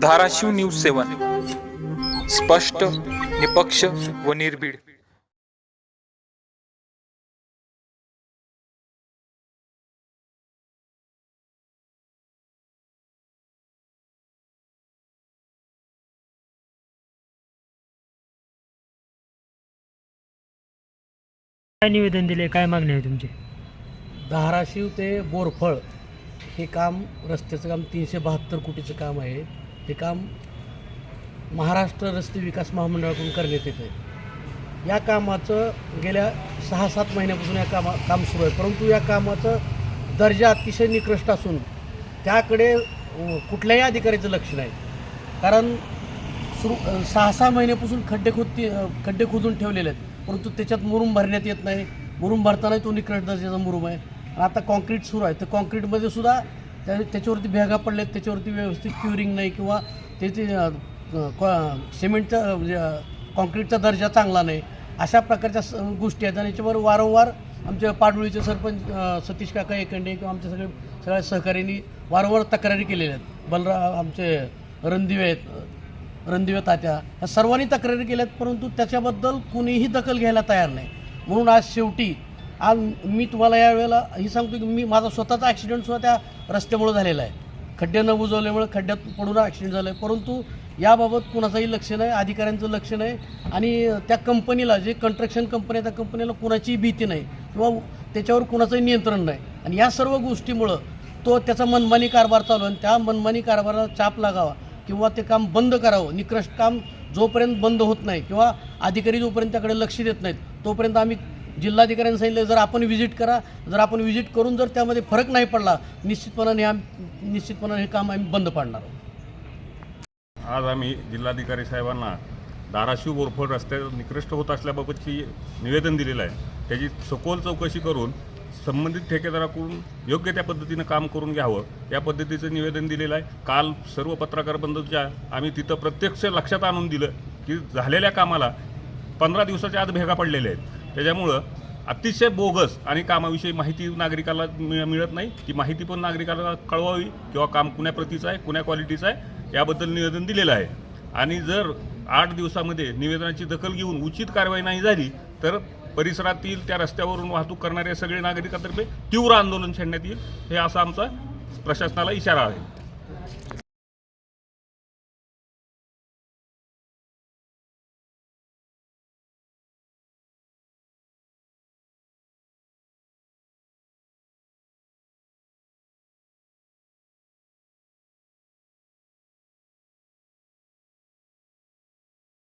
Dharashiv news सेवन. स्पष्ट निपक्ष व निर्भीड. काय निवेदन दिले? काय मागणी आहे तुमची? धाराशिव ते बोरफळ हे काम रस्त्याचं काम तीनशे बहात्तर कोटीचं काम आहे. ते काम महाराष्ट्र रस्ते विकास महामंडळाकडून करण्यात येतं आहे. या कामाचं गेल्या सहा सात महिन्यापासून या कामा काम सुरू आहे. परंतु या कामाचं दर्जा अतिशय निकृष्ट असून त्याकडे कुठल्याही अधिकाऱ्याचं लक्ष नाही. कारण सुरू सहा सहा महिन्यापासून खड्डे खोद खड्डे खोदून ठेवलेले आहेत. परंतु त्याच्यात मुरुम भरण्यात येत नाही. मुरुम भरतानाही तो निकट दर्जाचा मुरुम आहे. आणि आता कॉन्क्रीट सुरू आहे. तर कॉन्क्रीटमध्ये सुद्धा त्या त्याच्यावरती भेगा पडलेत त्याच्यावरती व्यवस्थित क्युरिंग नाही किंवा त्याची कॉ- सिमेंटचा म्हणजे कॉन्क्रीटचा दर्जा चांगला नाही. अशा प्रकारच्या स गोष्टी आहेत. आणि याच्यावर वारंवार आमच्या पाडोळीचे सरपंच सतीश काका एकंडे किंवा आमच्या सगळे सगळ्या सहकाऱ्यांनी वारंवार तक्रारी केलेल्या आहेत. बलरा आमचे रणदिवे आहेत. रणदिवे तात्या ह्या सर्वांनी तक्रारी केल्यात परंतु त्याच्याबद्दल कुणीही दखल घ्यायला तयार नाही. म्हणून आज शेवटी आज मी तुम्हाला यावेळेला ही सांगतो की मी माझा स्वतःचा ॲक्सिडेंटसुद्धा त्या रस्त्यामुळे झालेला आहे. खड्डे न बुजवल्यामुळे खड्ड्यात पडून ॲक्सिडेंट झाला आहे परंतु याबाबत कुणाचंही लक्ष नाही अधिकाऱ्यांचं लक्ष नाही आणि त्या कंपनीला जे कंस्ट्रक्शन कंपनी आहे त्या कंपनीला कुणाचीही भीती नाही किंवा त्याच्यावर कुणाचंही नियंत्रण नाही. आणि या सर्व गोष्टीमुळं तो त्याचा मनमानी कारभार चालू आहे आणि त्या मनमानी कारभाराला चाप लागावा. किंवा ते काम बंद करावं निकृष्ट काम जोपर्यंत बंद होत नाही किंवा अधिकारी जोपर्यंत त्याकडे लक्ष देत नाहीत तोपर्यंत आम्ही जिल्हाधिकाऱ्यांनी सांगितलं जर आपण व्हिजिट करा जर आपण व्हिजिट करून जर त्यामध्ये फरक नाही पडला निश्चितपणाने आम निश्चितपणाने हे काम आम्ही बंद पाडणार आहोत. आज आम्ही जिल्हाधिकारी साहेबांना धाराशिव बोरफळ रस्त्यात निकृष्ट होत असल्याबाबतची निवेदन दिलेलं आहे. त्याची सखोल चौकशी करून संबंधित ठेकेदाराकडून योग्य त्या पद्धतीनं काम करून घ्यावं. या पद्धतीचं निवेदन दिलेलं आहे. काल सर्व पत्रकार बंधूच्या आम्ही तिथं प्रत्यक्ष लक्षात आणून दिलं की झालेल्या कामाला पंधरा दिवसाच्या आत भेगा पडलेल्या आहेत. त्याच्यामुळं अतिशय बोगस आणि कामाविषयी माहिती नागरिकाला मिळत नाही. ती माहिती पण नागरिकाला कळवावी किंवा काम कुण्या प्रतीचं आहे कुण्या क्वालिटीचं आहे याबद्दल निवेदन दिलेलं आहे. आणि जर आठ दिवसामध्ये निवेदनाची दखल घेऊन उचित कारवाई नाही झाली तर परिसरातील त्या रस्त्यावरून वाहतूक करणाऱ्या सगळे नागरिकांतर्फे तीव्र आंदोलन छेडण्यात येईल. हे असा आमचा प्रशासनाला इशारा आहे.